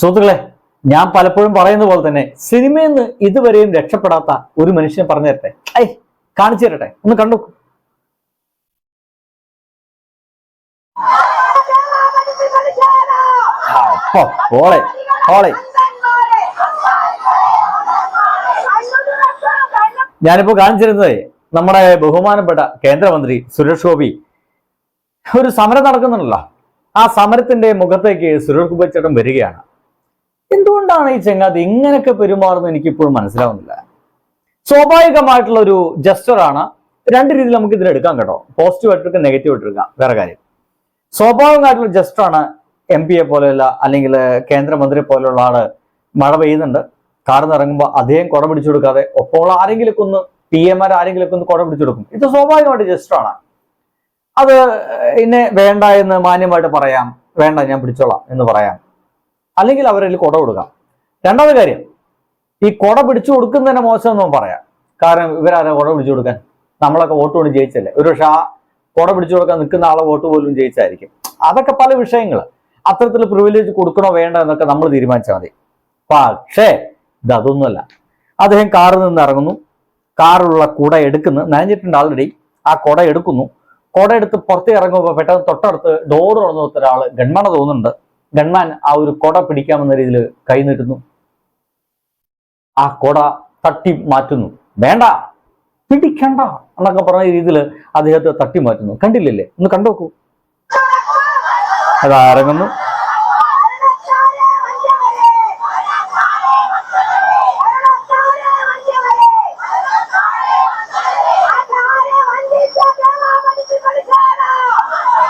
സുഹൃത്തുക്കളെ ഞാൻ പലപ്പോഴും പറയുന്ന പോലെ തന്നെ സിനിമയിൽ നിന്ന് ഇതുവരെയും രക്ഷപ്പെടാത്ത ഒരു മനുഷ്യനെ പറഞ്ഞു തരട്ടെ? ഐ കാണിച്ചു തരട്ടെ? ഒന്ന് കണ്ടു. ഓളെ ഓളെ ഞാനിപ്പോ കാണിച്ചിരുന്നത് നമ്മുടെ ബഹുമാനപ്പെട്ട കേന്ദ്രമന്ത്രി സുരേഷ് ഗോപി. ഒരു സമരം നടക്കുന്നുണ്ടല്ലോ. ആ സമരത്തിന്റെ മുഖത്തേക്ക് സുരേഷ് ഗോപി ചേട്ടൻ വരികയാണ്. എന്തുകൊണ്ടാണ് ഈ ചങ്ങാതി ഇങ്ങനെയൊക്കെ പെരുമാറുന്നത് എനിക്കിപ്പോഴും മനസ്സിലാവുന്നില്ല? സ്വാഭാവികമായിട്ടുള്ള ഒരു ജസ്റ്ററാണ്. രണ്ട് രീതിയിൽ നമുക്ക് ഇതിൽ എടുക്കാം കേട്ടോ. പോസിറ്റീവ് ആയിട്ടെടുക്കാം നെഗറ്റീവ് ആയിട്ടെടുക്കാം വേറെ കാര്യം. സ്വാഭാവികമായിട്ടുള്ള ജസ്റ്ററാണ് എം പിയെ പോലെയുള്ള അല്ലെങ്കിൽ കേന്ദ്രമന്ത്രി പോലെയുള്ള ആൾ മഴ പെയ്യുന്നുണ്ട്. കാറിൽ ഇറങ്ങുമ്പോൾ അദ്ദേഹം കുട പിടിച്ചു കൊടുക്കാതെ ഒപ്പമുള്ള ആരെങ്കിലൊക്കെ ഒന്ന് പി എമാർ ആരെങ്കിലൊക്കെ ഒന്ന് കുട പിടിച്ചു കൊടുക്കും. ഇത് സ്വാഭാവികമായിട്ട് ജസ്റ്ററാണ്. അത് ഇന്നെ വേണ്ട എന്ന് മാന്യമായിട്ട് പറയാം. വേണ്ട ഞാൻ പിടിച്ചോളാം എന്ന് പറയാം. അല്ലെങ്കിൽ അവരിൽ കുട കൊടുക്കാം. രണ്ടാമത്തെ കാര്യം ഈ കുട പിടിച്ചു കൊടുക്കുന്നതിനെ എന്നൊന്നും പറയാം. കാരണം ഇവരാരെ കുട പിടിച്ചു കൊടുക്കാൻ? നമ്മളൊക്കെ വോട്ട് കൊണ്ട് ജയിച്ചല്ലേ? ഒരു പക്ഷെ ആ കുട പിടിച്ചു കൊടുക്കാൻ നിൽക്കുന്ന ആളെ വോട്ട് പോലും ജയിച്ചായിരിക്കും. അതൊക്കെ പല വിഷയങ്ങൾ അത്തരത്തിൽ പ്രിവിലേജ് കൊടുക്കണോ വേണ്ട എന്നൊക്കെ നമ്മൾ തീരുമാനിച്ചാൽ മതി. പക്ഷേ ഇത് അതൊന്നുമല്ല അദ്ദേഹം കാറിൽ നിന്ന് ഇറങ്ങുന്നു. കാറുള്ള കുട എടുക്കുന്നു. നനഞ്ഞിട്ടുണ്ട് ആൾറെഡി ആ കുട എടുക്കുന്നു. കുട എടുത്ത് പുറത്തേ ഇറങ്ങുമ്പോൾ പെട്ടെന്ന് തൊട്ടടുത്ത് ഡോർ തുറന്നു ഒരാൾ ഗൺമണ തോന്നുന്നുണ്ട്. ഗൺമാൻ ആ ഒരു കൊട പിടിക്കാമെന്ന രീതിയിൽ കൈനീട്ടുന്നു ആ കൊട തട്ടി മാറ്റുന്നു. വേണ്ട പിടിക്കണ്ട എന്നൊക്കെ പറഞ്ഞ രീതിയിൽ അദ്ദേഹത്തെ തട്ടി മാറ്റുന്നു. കണ്ടില്ലല്ലേ ഒന്ന് കണ്ടു നോക്കൂ. അതാ ഇറങ്ങുന്നു.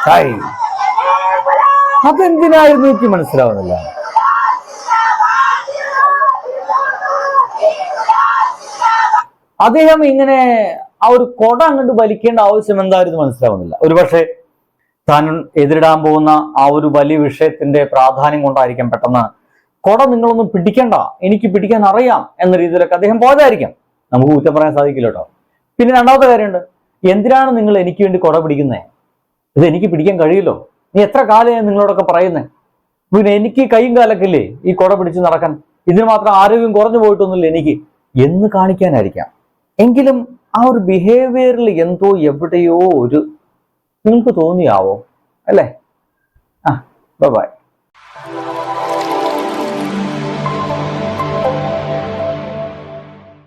ഹായ് അതെന്തിനായിരുന്നു എനിക്ക് മനസ്സിലാവുന്നില്ല. അദ്ദേഹം ഇങ്ങനെ ആ ഒരു കൊട അങ്ങോട്ട് വലിക്കേണ്ട ആവശ്യം എന്തായിരുന്നു മനസ്സിലാവുന്നില്ല. ഒരുപക്ഷെ താൻ എതിരിടാൻ പോകുന്ന ആ ഒരു വലിയ വിഷയത്തിന്റെ പ്രാധാന്യം കൊണ്ടായിരിക്കാം പെട്ടെന്ന് കൊട നിങ്ങളൊന്നും പിടിക്കണ്ട എനിക്ക് പിടിക്കാൻ അറിയാം എന്ന രീതിയിലൊക്കെ അദ്ദേഹം പോയതായിരിക്കാം. നമുക്ക് കുറ്റം പറയാൻ സാധിക്കില്ല കേട്ടോ. പിന്നെ രണ്ടാമത്തെ കാര്യമുണ്ട്. എന്തിനാണ് നിങ്ങൾ എനിക്ക് വേണ്ടി കൊട പിടിക്കുന്നത് ഇത് എനിക്ക് പിടിക്കാൻ കഴിയില്ലോ. നീ എത്ര കാലം നിങ്ങളോടൊക്കെ പറയുന്നേ? പിന്നെ എനിക്ക് കൈയും കാലൊക്കെ ഇല്ലേ ഈ കുട പിടിച്ച് നടക്കാൻ? ഇതിന് മാത്രം ആരോഗ്യം കുറഞ്ഞു പോയിട്ടൊന്നുമില്ല എനിക്ക്. എന്ന് കാണിക്കാനായിരിക്കാം. എങ്കിലും ആ ഒരു ബിഹേവിയറിൽ എന്തോ എവിടെയോ ഒരു നിങ്ങൾക്ക് തോന്നിയാവോ? അല്ലേ? ആ ബൈ